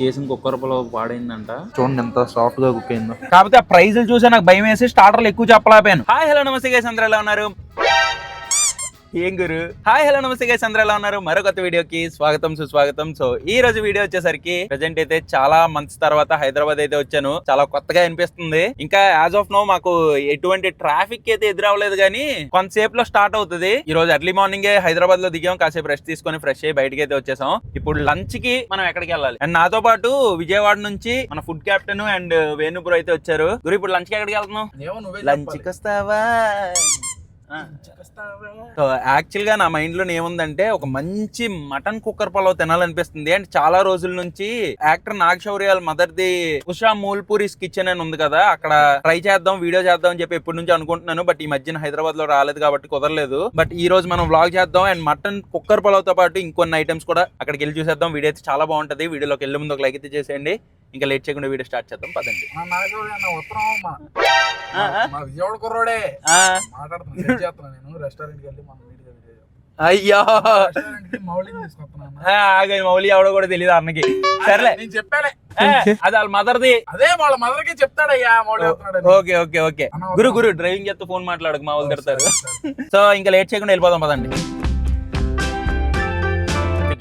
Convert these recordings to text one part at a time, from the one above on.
చేసిన కుక్కర్ పొలవ పాడైందంట. చూడండి ఎంత సాఫ్ట్గా కుక్ అయిందో కాకపోతే ఆ ప్రైజులు చూసి నాకు భయం వేసి స్టార్టర్లు ఎక్కువ చెప్పలేకపోయాను. హాయ్ హలో నమస్తే గైస్ అందరూ ఎలా ఉన్నారు? ఏం గురు? హాయ్ హలో నమస్తే గైస్ అందరూ ఎలా ఉన్నారు? మరో కొత్త వీడియోకి స్వాగతం సుస్వాగతం. సో ఈ రోజు వీడియో వచ్చేసరికి ప్రజెంట్ అయితే చాలా మంత్స్ తర్వాత హైదరాబాద్ అయితే వచ్చాను. చాలా కొత్తగా అనిపిస్తుంది. ఇంకా యాజ్ ఆఫ్ నో మాకు ఎటువంటి ట్రాఫిక్ అయితే ఎదురవ్వలేదు కానీ కొంతసేపు లో స్టార్ట్ అవుతుంది. ఈ రోజు ఎర్లీ మార్నింగ్ హైదరాబాద్లో దిగాం. కాసేపు రెస్ట్ తీసుకొని ఫ్రెష్ అయ్యి బయటకి అయితే వచ్చేసాం. ఇప్పుడు లంచ్కి మనం ఎక్కడికి వెళ్ళాలి? అండ్ నాతో పాటు విజయవాడ నుంచి మన ఫుడ్ కెప్టెన్ అండ్ వేణుపురం అయితే వచ్చారు. గురు ఇప్పుడు లంచ్కి ఎక్కడికి వెళ్తున్నాం లంచ్కి వస్తావా? సో యాక్చువల్గా నా మైండ్లో ఏముందంటే ఒక మంచి మటన్ కుక్కర్ పలావ్ తినాలనిపిస్తుంది. అండ్ చాలా రోజుల నుంచి actor Nag శౌర్యాల mother the Usha Mulpuri's kitchen అని ఉంది కదా అక్కడ ట్రై చేద్దాం వీడియో చేద్దాం అని చెప్పి ఎప్పటి నుంచి అనుకుంటున్నాను. బట్ ఈ మధ్యన హైదరాబాద్లో రాలేదు కాబట్టి కుదరలేదు. బట్ ఈ రోజు మనం వ్లాగ్ చేద్దాం. అండ్ మటన్ కుక్కర్ పలావ్తో పాటు ఇంకొన్ని ఐటమ్స్ కూడా అక్కడికి వెళ్ళి చూసేద్దాం. వీడియో అయితే చాలా బాగుంటది. వీడియోలోకి వెళ్ళే ముందు ఒక లైక్ అయితే చేసేయండి. ఇంకా లేట్ చేయకుండా వీడియో స్టార్ట్ చేద్దాం పదండి. మా నాగరాజు అన్న ఉత్తరం మా ఆ, ఆ. మా విజయవాడ కుర్రోడే. ఆ, మాట్లాడుతున్నా సెట్ చేస్తున్నా నేను. రెస్టారెంట్కి వెళ్ళి మన వీడియో వీడియో అయ్యో. మౌలి ఎవడో కూడా తెలియదు అన్నకి. సర్లే. నేను చెప్పాలే. ఏ, అది వాళ్ళ మదర్ది. అదే వాళ్ళ మదర్కి చెప్తాడయ్యా మౌలి చెప్తున్నాడు ఓకే ఓకే ఓకే. గురు గురు డ్రైవింగ్ చేస్తూ ఫోన్ మాట్లాడకు మా వాళ్ళు తిడతారు. సో ఇంకా లేట్ చేయకుండా వెళ్ళిపోదాం పదండి.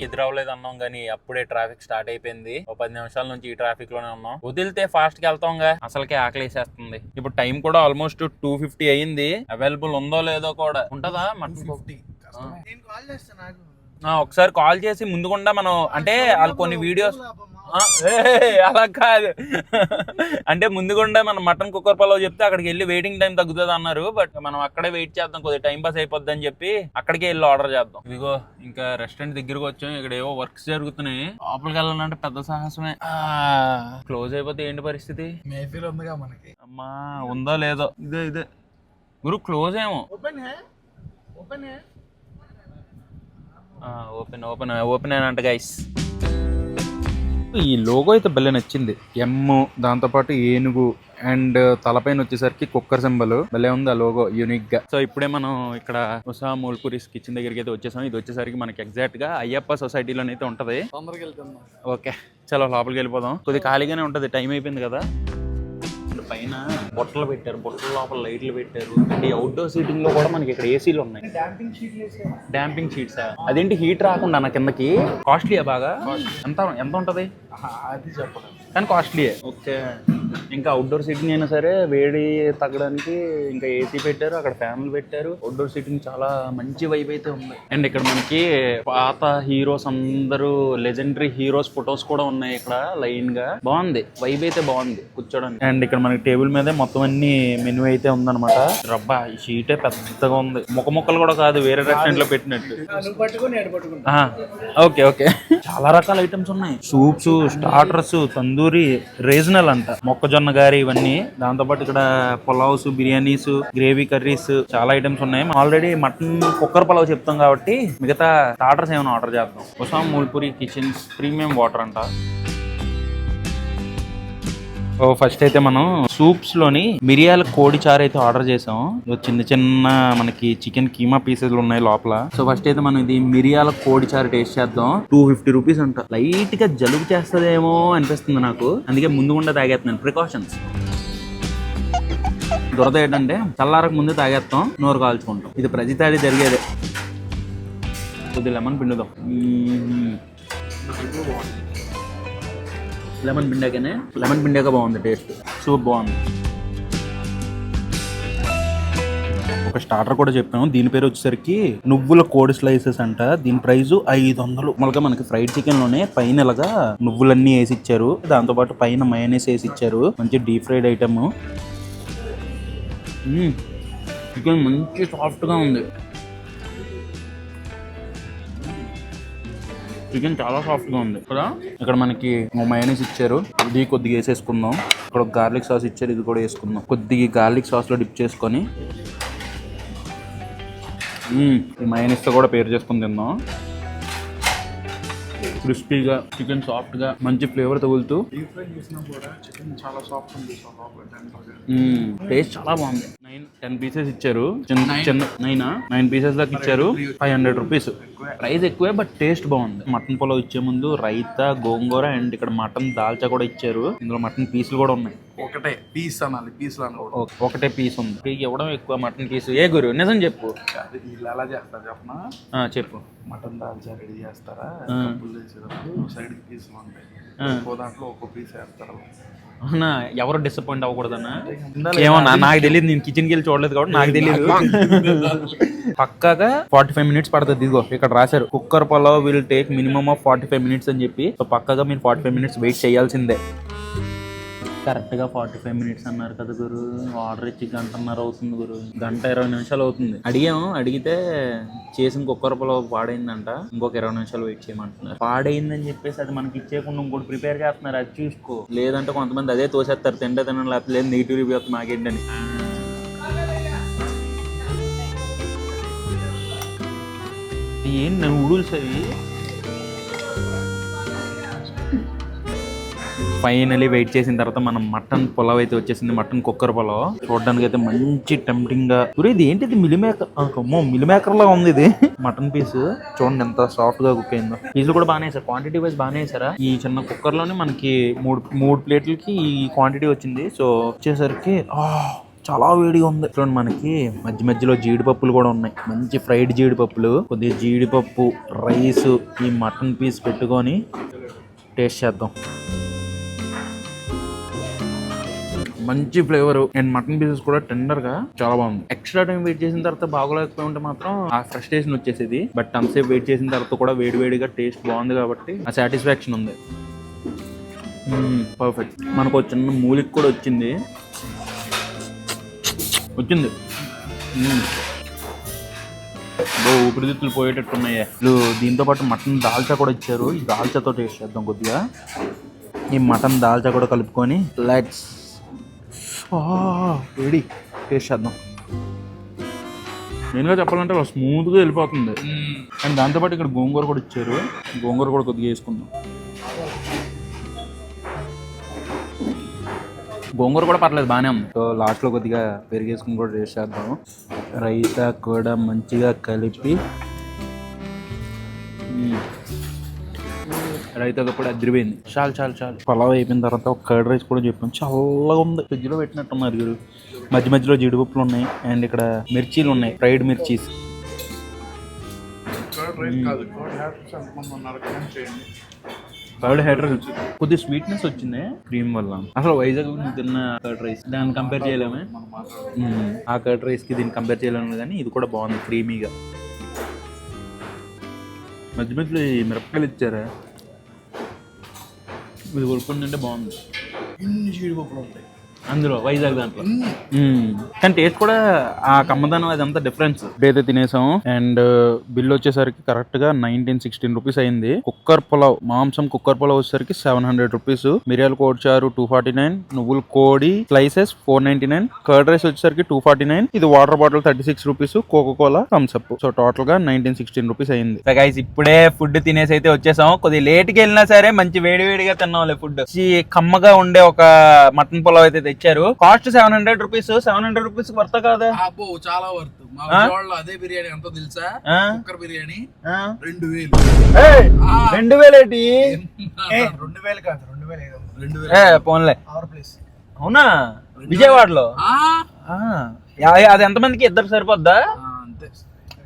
ఎదురవ్వలేదు అన్నాం కానీ అప్పుడే ట్రాఫిక్ స్టార్ట్ అయిపోయింది. ఒక పది నిమిషాల నుంచి ఈ ట్రాఫిక్లోనే ఉన్నాం. వదిలితే ఫాస్ట్గా. వెళ్తాంగా అసలుకే ఆకలేసేస్తుంది. ఇప్పుడు టైం కూడా ఆల్మోస్ట్ టూ ఫిఫ్టీ అయ్యింది అవైలబుల్ ఉందో లేదో కూడా. ఉంటదా మటన్ ఫిఫ్టీ ఒకసారి కాల్ చేసి ముందుకుండా మనం అంటే వాళ్ళు కొన్ని వీడియోస్ అలా కాదు. అంటే ముందుగుండా మనం మటన్ కుక్కర్ పలావ్ చెప్తే అక్కడికి వెళ్ళి వెయిటింగ్ టైం తగ్గుతుంది అన్నారు బట్ మనం అక్కడే వెయిట్ చేద్దాం కొద్దిగా టైం పాస్ అయిపోద్ది అని చెప్పి అక్కడికే వెళ్ళి ఆర్డర్ చేద్దాం. ఇదిగో ఇంకా రెస్టారెంట్ దగ్గరకు వచ్చాం ఇక్కడ ఏవో వర్క్స్ జరుగుతున్నాయి. లోపలికి వెళ్ళాలంటే పెద్ద సాహసమే. క్లోజ్ అయిపోతే ఏంటి పరిస్థితి? మేఫీల్ ఉందిగా మనకి. అమ్మా ఉందో లేదో. ఇదే ఇదే. గురు క్లోజ్ ఏమో. Open hey open hey open open open అంట గైస్ ఈ లోగో అయితే భలే నచ్చింది. ఎమ్ దాంతోపాటు ఏనుగు అండ్ తలపైన వచ్చేసరికి కుక్కర్ సింబల్. భలే ఉంది ఆ లోగో యూనిక్గా. సో ఇప్పుడే మనం ఇక్కడ ఉషా మూల్పూరిస్ కిచెన్ దగ్గరికి అయితే వచ్చేసాం. ఇది వచ్చేసరికి మనకి ఎగ్జాక్ట్గా అయ్యప్ప సొసైటీలో అయితే ఉంటది. ఓకే చలో లోపలికి వెళ్ళిపోదాం. కొద్దిగా ఖాళీగానే ఉంటది టైం అయిపోయింది కదా. పైన బొట్టలు పెట్టారు బొట్టల లోపల లైట్లు పెట్టారు. అండ్ ఈ అవుట్డోర్ సీటింగ్లో కూడా మనకి ఇక్కడ ఏసీలు ఉన్నాయి డాంపింగ్ షీట్ వేసే డాంపింగ్ షీట్స్ అదేంటి హీట్ రాకుండా నా కిందకి? కాస్ట్లీయా బాగా? ఎంత ఎంత ఉంటది? అది చెప్పలేదు కానీ కాస్ట్లీయే ఓకే. ఇంకా అవుట్డోర్ సీటింగ్ అయినా సరే వేడి తగ్గడానికి ఇంకా ఏసీ పెట్టారు అక్కడ ఫ్యాన్లు పెట్టారు. అవుట్డోర్ సీటింగ్ చాలా మంచి వైబ్ అయితే ఉంది. అండ్ ఇక్కడ మనకి పాత హీరోస్ అందరూ లెజెండరీ హీరోస్ ఫొటోస్ కూడా ఉన్నాయి ఇక్కడ లైన్గా. బాగుంది. వైబ్ అయితే బాగుంది కూర్చోడానికి. అండ్ ఇక్కడ మనకి టేబుల్ మీదే మొత్తం అన్ని మెనూ అయితే ఉందన్నమాట. రబ్బా ఈ షీటే పెద్దగా ఉంది. ముఖ ముక్కలు కూడా కాదు వేరే రెస్టారెంట్లో పెట్టినట్టు. Okay okay. చాలా రకాల ఐటమ్స్ ఉన్నాయి. సూప్స్ స్టార్టర్స్ తందూరి రీజనల్ అంట. మొక్కజొన్న గారి ఇవన్నీ. దాంతోపాటు ఇక్కడ పులావ్స్ బిర్యానీస్ గ్రేవీ కర్రీస్ చాలా ఐటమ్స్ ఉన్నాయి. ఆల్రెడీ మటన్ కుక్కర్ పులావ్ చెప్తాం కాబట్టి మిగతా స్టార్టర్స్ ఏమైనా ఆర్డర్ చేద్దాం. Usha Mulpuri kitchens premium water అంట. ఓ ఫస్ట్ అయితే మనం సూప్స్లోని మిరియాల కోడి చారు అయితే ఆర్డర్ చేసాం. చిన్న చిన్న మనకి చికెన్ కీమా పీసెస్ ఉన్నాయి లోపల. సో ఫస్ట్ అయితే మనం ఇది మిరియాల కోడి చారు టేస్ట్ చేద్దాం. టూ ఫిఫ్టీ రూపీస్ అంట. లైట్గా జలుబు చేస్తదేమో అనిపిస్తుంది నాకు. అందుకే ముందు గుండా తాగేస్తున్నాను. ప్రికాషన్స్ దురద ఏంటంటే చల్లారకు ముందే తాగేస్తాం. నోరు కాల్చుకుంటాం. ఇది ప్రతి తాడి జరిగేదే. కొద్ది లెమన్ పిండుదాం. లెమన్ పిండాకనే లెమన్ పిండాక బాగుంది టేస్ట్ సూప్ బాగుంది. ఒక స్టార్టర్ కూడా చెప్పాను. దీని పేరు వచ్చేసరికి నువ్వుల కోడి స్లైసెస్ అంట. దీని ప్రైస్ ఐదు వందలు మామూలుగా మనకి ఫ్రైడ్ చికెన్లోనే పైన ఇలాగా నువ్వులన్నీ వేసి ఇచ్చారు. దాంతో పాటు పైన మయోనీస్ వేసి ఇచ్చారు. మంచి డీప్ ఫ్రైడ్ ఐటమ్ చికెన్ మంచి సాఫ్ట్గా ఉంది. చికెన్ చాలా సాఫ్ట్గా ఉంది. ఇక్కడ ఇక్కడ మనకి మయోనీస్ ఇచ్చారు. ఇది కొద్దిగా వేసేసుకుందాం. ఇక్కడ గార్లిక్ సాస్ ఇచ్చారు. ఇది కూడా వేసుకుందాం. కొద్దిగా గార్లిక్ సాస్లో డిప్ చేసుకొని. ఈ mayonnaise తో కూడా పేరు చేసుకుని తిందాం. క్రిస్పీగా చికెన్ సాఫ్ట్గా మంచి ఫ్లేవర్ తగులుతూ. టేస్ట్ చాలా బాగుంది. నైన్ టెన్ పీసెస్ ఇచ్చారు. చిన్న చిన్న నైన్ నైన్ పీసెస్ దాకా ఇచ్చారు. ఫైవ్ హండ్రెడ్ రూపీస్ ప్రైస్ ఎక్కువే బట్ టేస్ట్ బాగుంది. మటన్ పొలవ్ ఇచ్చే ముందు రైతా గోంగూర అండ్ ఇక్కడ మటన్ దాల్చా కూడా ఇచ్చారు. ఇందులో మటన్ పీసులు కూడా ఉన్నాయి. ఒకటే పీస్ అనాలి ఒక- ఒకటే పీస్ ఉంది. ఇవ్వడం ఎక్కువ మటన్ పీస్. ఏ గురు నిజం చెప్పు. ఎలా చేస్తారు చెప్పనా? చెప్పు. మటన్ దాల్చా రెడీ చేస్తారా? సైడ్ పీసులు ఉంటాయి. ఒక్కో దాంట్లో ఒక్కో పీస్ వేస్తారు. అవునా? ఎవరు డిసప్పాయింట్ అవ్వకూడదన్నా? ఏమో నా- నాకు తెలియదు నేను కిచెన్కి వెళ్ళి చూడలేదు కాబట్టి నాకు తెలియదు పక్కాగా ఫార్టీ ఫైవ్ మినిట్స్ పడుతుంది ఇదిగో ఇక్కడ రాశారు. Cooker pulao will take minimum of forty five minutes అని చెప్పి. సో పక్కాగా మీరు ఫార్టీ ఫైవ్ మినిట్స్ వెయిట్ చేయాల్సిందే. కరెక్ట్గా ఫార్టీ ఫైవ్ మినిట్స్ అన్నారు కదా గురు. ఆర్డర్ ఇచ్చి గంటన్నర అవుతుంది గురు. గంట ఇరవై నిమిషాలు అవుతుంది. అడిగాము అడిగితే చేసిన కుక్కర్ పొలవ్ పాడైందంట. ఇంకొక ఇరవై నిమిషాలు వెయిట్ చేయమంటున్నారు. పాడైందని చెప్పేసి అది మనకి ఇచ్చేయకుండా ఇంకోటి ప్రిపేర్ చేస్తున్నారు. అది చూసుకో. లేదంటే కొంతమంది అదే తోసేస్తారు. తింటే తినడం లేకపోతే లేదు నెగిటివ్ రివ్యూ వస్తుంది మాకేంటని. ఏంటి నూడిల్స్ అవి ఫైనలీ వెయిట్ చేసిన తర్వాత మనం మటన్ పొలావ్ అయితే వచ్చేసింది మటన్ కుక్కర్ పొలావ్. చూడడానికి అయితే మంచి టెంప్టింగ్గా. గురు ఇది ఏంటిది? మిలిమేకర్ అమ్మో మిలిమేకర్ లా ఉంది ఇది. Mutton piece. చూడండి ఎంత సాఫ్ట్గా కుక్ అయిందో. పీసులు కూడా బాగానే వేసారు క్వాంటిటీ వైజ్ బాగానే వేసారా ఈ చిన్న కుక్కర్లోనే మనకి మూడు మూడు ప్లేట్లకి ఈ క్వాంటిటీ వచ్చింది. సో వచ్చేసరికి చాలా వేడిగా ఉంది. చూడండి మనకి మధ్య మధ్యలో జీడిపప్పులు కూడా ఉన్నాయి. మంచి ఫ్రైడ్ జీడిపప్పులు కొద్దిగా జీడిపప్పు రైస్ ఈ మటన్ పీస్ పెట్టుకొని టేస్ట్ చేద్దాం. మంచి ఫ్లేవర్ అండ్ మటన్ పీసెస్ కూడా టెండర్గా చాలా బాగుంది. ఎక్స్ట్రా టైం వెయిట్ చేసిన తర్వాత బాగోలేకపోయి ఉంటే మాత్రం ఆ ఫ్రస్ట్రేషన్ వచ్చేసేది. బట్ అంతసేపు వెయిట్ చేసిన తర్వాత కూడా వేడి వేడిగా టేస్ట్ బాగుంది కాబట్టి ఆ సాటిస్ఫాక్షన్ ఉంది. Hmm, పర్ఫెక్ట్ మనకు చిన్న మూలిక కూడా వచ్చింది. వచ్చింది. Hmm. ఊపిరితిత్తులు పోయేటట్టు ఉన్నాయే వీళ్ళు దీంతో పాటు మటన్ దాల్చా కూడా ఇచ్చారు. ఈ దాల్చాతో టేస్ట్ చేద్దాం కొద్దిగా. ఈ మటన్ దాల్చా కూడా కలుపుకొని లెట్స్ వేడి టేస్ట్ చేద్దాం. మెయిన్గా చెప్పాలంటే అలా స్మూత్గా వెళ్ళిపోతుంది. అండ్ దాంతోపాటు ఇక్కడ గోంగూర కూడా ఇచ్చారు. గోంగూర కూడా కొద్దిగా వేసుకుందాం. గోంగూర కూడా పర్లేదు బాగానే ఉంది. సో లాస్ట్లో కొద్దిగా పెరిగేసుకుని కూడా టేస్ట్ చేద్దాం రైతా కూడా మంచిగా కలిపి రైతాతో కూడా అదిరిపోయింది. చాలు చాలు చాలు. పలావ్ అయిపోయిన తర్వాత ఒక కర్డ్ రైస్ కూడా చెప్పాను చల్లగా ఉంది. ఫ్రిడ్జ్లో పెట్టినట్టున్నారు గురు మధ్య మధ్యలో జీడిపప్పులు ఉన్నాయి. అండ్ ఇక్కడ మిర్చీలు ఉన్నాయి. Fried mirchis. Curd rice head rice కొద్దిగా స్వీట్నెస్ వచ్చింది. క్రీమ్ వల్ల. అసలు వైజాగ్ తిన్న కర్డ్ రైస్ దాన్ని కంపేర్ చేయలేమే. ఆ కర్డ్ రైస్కి దీన్ని కంపేర్ చేయలేము కానీ ఇది కూడా బాగుంది. క్రీమీగా. మధ్య మధ్యలో ఈ మిరపకాయలు ఇచ్చారా? ఇది కొనుక్కొని తింటే బాగుంది. ఇన్ని జీడిపప్పులు ఉంటాయి. అందులో వైజాగ్ దాంట్లో. కానీ టేస్ట్ కూడా ఆ కమ్మదనం అదంతా డిఫరెన్స్ అయితే తినేసాం. అండ్ బిల్ వచ్చేసరికి కరెక్ట్గా నైన్టీన్ సిక్స్టీన్ రూపీస్ అయింది. కుక్కర్ పులావ్ మాంసం కుక్కర్ పులావ్ వచ్చేసరికి సెవెన్ హండ్రెడ్ రూపీస్ మిరియాల కోడి చారు టూ ఫార్టీ నైన్ నువ్వుల కోడి slices four ninety nine curd rice వచ్చేసరికి టూ ఫార్టీ నైన్ ఇది water bottle thirty six rupees Coca Cola Thums Up so టోటల్గా నైన్టీన్ సిక్స్టీన్ రూపీస్ అయింది. గైస్ ఇప్పుడే ఫుడ్ తినేసి అయితే వచ్చేసాం. కొద్దిగా లేట్కి వెళ్ళినా సరే మంచి వేడి వేడిగా తిన్నాంలే ఫుడ్ కమ్మగా ఉండే ఒక మటన్ పులావ్ అయితే తెచ్చారు cost seven hundred rupees seven hundred rupees worth కాదా? అబ్బో చాలా వర్త్ మా ఆ? వాళ్ళు అదే బిర్యానీ ఎంతో తెలుసా? కుక్కర్ బిర్యానీ? రెండు వేలు. రెండు వేలేటి? రెండు వేలు కాదు రెండు వేలు రెండు ఏ వేలు పోన్లే. అవర్ ప్లేస్ అవునా? విజయవాడలో? ఆ? ఆ, యా- అది ఎంతమందికి? ఇద్దరు సరిపోద్దా? ఆ, అంతే.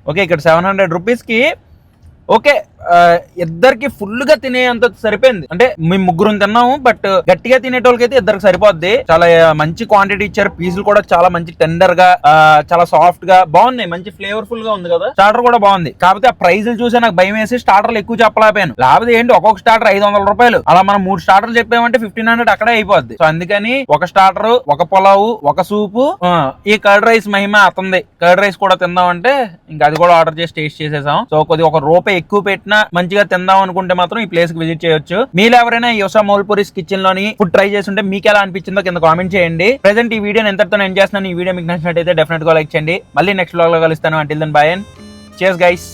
ఓకే ఇక్కడ సెవెన్ హండ్రెడ్ రూపీస్కి. ఓకే ఇద్దరికి ఫుల్గా తినే అంత సరిపోయింది. అంటే మేము ముగ్గురు తిన్నాము బట్ గట్టిగా తినేటోళ్ళకి అయితే ఇద్దరికి సరిపోద్ది. చాలా మంచి క్వాంటిటీ ఇచ్చారు. పీసులు కూడా చాలా మంచి టెండర్గా చాలా సాఫ్ట్గా బాగున్నాయి. మంచి ఫ్లేవర్ఫుల్గా ఉంది కదా. స్టార్టర్ కూడా బాగుంది. కాకపోతే ఆ ప్రైజులు చూసి నాకు భయం వేసి స్టార్టర్లు ఎక్కువ చెప్పలేకపోయాను. లేకపోతే ఏంటి ఒక్కొక్క స్టార్టర్ ఐదు వందల రూపాయలు. అలా మనం మూడు స్టార్టర్లు చెప్పామంటే ఫిఫ్టీన్ హండ్రెడ్ అక్కడే అయిపోద్ది. సో అందుకని ఒక స్టార్టర్ ఒక పొలావు ఒక సూపు ఈ కర్డ్ రైస్ మహిమ అతంది కర్డ్ రైస్ కూడా తిందామంటే ఇంకా అది కూడా ఆర్డర్ చేసి టేస్ట్ చేసేసాం. సో కొద్దిగా ఒక రూపాయి ఎక్కువ పెట్టి పెట్టినా మంచిగా తిందాం అనుకుంటే మాత్రం ఈ ప్లేస్కి విజిట్ చేయొచ్చు. మీరు ఎవరైనా యోసా మౌల్పూరిస్ కిచెన్లోని ఫుడ్ ట్రై చేస్తుంటే మీకు ఎలా అనిపించిందో కింద కామెంట్ చేయండి. ప్రెసెంట్ ఈ వీడియోని ఎంతతో ఎండ్ చేస్తున్నాను. ఈ వీడియో మీకు నచ్చినట్టయితే డెఫినెట్గా లైక్ చేయండి. మళ్ళీ నెక్స్ట్ బ్లాగ్లో కలుస్తాను. అంటిల్ దన్ బాయ్ అండ్ చేస్ గైస్